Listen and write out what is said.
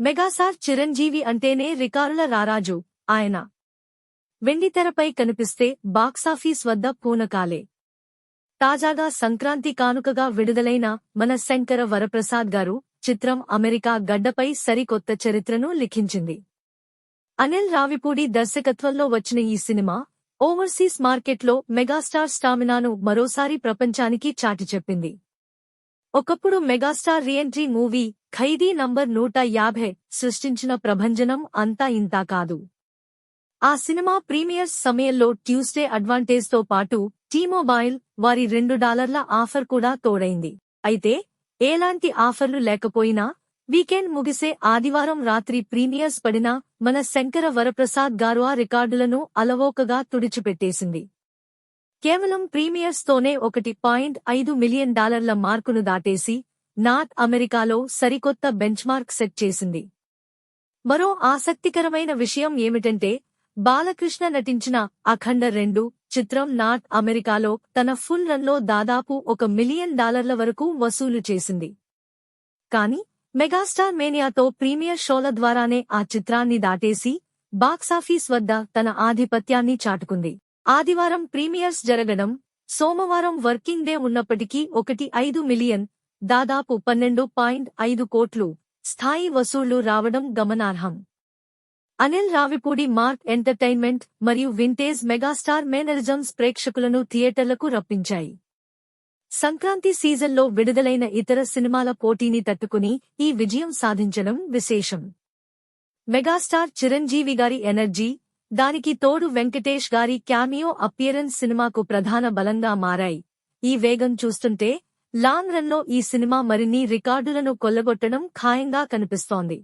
మెగాసార్ చిరంజీవి అంటేనే రికారుల రారాజు ఆయన. వెండితెరపై కనిపిస్తే బాక్సాఫీస్ వద్ద పూనకాలే. తాజాగా సంక్రాంతి కానుకగా విడుదలైన మన శంకర వరప్రసాద్ గారు చిత్రం అమెరికా గడ్డపై సరికొత్త చరిత్రను లిఖించింది. అనిల్ రావిపూడి దర్శకత్వంలో వచ్చిన ఈ సినిమా ఓవర్సీస్ మార్కెట్లో మెగాస్టార్ స్టామినాను మరోసారి ప్రపంచానికి చాటి చెప్పింది. ఒకప్పుడు megastar reentry movie Khaidi number నూట యాభై సృష్టించిన ప్రభంజనం అంతా ఇంతా కాదు. ఆ సినిమా ప్రీమియర్స్ సమయంలో ట్యూస్డే అడ్వాంటేజ్తో పాటు టీమొబైల్ వారి రెండు డాలర్ల ఆఫర్ కూడా తోడైంది. అయితే ఎలాంటి ఆఫర్లు లేకపోయినా వీకెండ్ ముగిసే ఆదివారం రాత్రి ప్రీమియర్స్ పడినా మన శంకర వరప్రసాద్ గారు ఆ రికార్డులను అలవోకగా తుడిచిపెట్టేసింది. కేవలం ప్రీమియర్స్తోనే ఒకటి పాయింట్ ఐదు మిలియన్ డాలర్ల మార్కును దాటేసి నార్త్ అమెరికాలో సరికొత్త బెంచ్మార్క్ సెట్ చేసింది. మరో ఆసక్తికరమైన విషయం ఏమిటంటే బాలకృష్ణ నటించిన అఖండ రెండు చిత్రం నార్త్ అమెరికాలో తన ఫుల్ రన్లో దాదాపు ఒక మిలియన్ డాలర్ల వరకు వసూలు చేసింది. కాని మెగాస్టార్ మేనియాతో ప్రీమియర్ షోల ద్వారానే ఆ చిత్రాన్ని దాటేసి బాక్సాఫీస్ వద్ద తన ఆధిపత్యాన్ని చాటుకుంది. ఆదివారం ప్రీమియర్స్ జరగడం సోమవారం వర్కింగ్ డే ఉన్నప్పటికీ ఒకటి ఐదు మిలియన్ దాదాపు పన్నెండు పాయింట్ ఐదు కోట్లు స్థాయి వసూళ్ళు రావడం గమనార్హం. అనిల్ రావిపూడి మార్క్ ఎంటర్టైన్మెంట్ మరియు వింటేజ్ మెగాస్టార్ మేనరిజమ్స్ ప్రేక్షకులను థియేటర్లకు రప్పించాయి. సంక్రాంతి సీజన్లో విడుదలైన ఇతర సినిమాల పోటీని తట్టుకుని ఈ విజయం సాధించడం విశేషం. మెగాస్టార్ చిరంజీవి గారి ఎనర్జీ దానికి తోడు వెంకటేష్ గారి క్యామియో అపియరెన్స్ సినిమాకు ప్రధాన బలంగా మారాయి. ఈ వేగం చూస్తుంటే లాంగ్ రన్లో ఈ సినిమా మరిన్ని రికార్డులను కొల్లగొట్టడం ఖాయంగా కనిపిస్తోంది.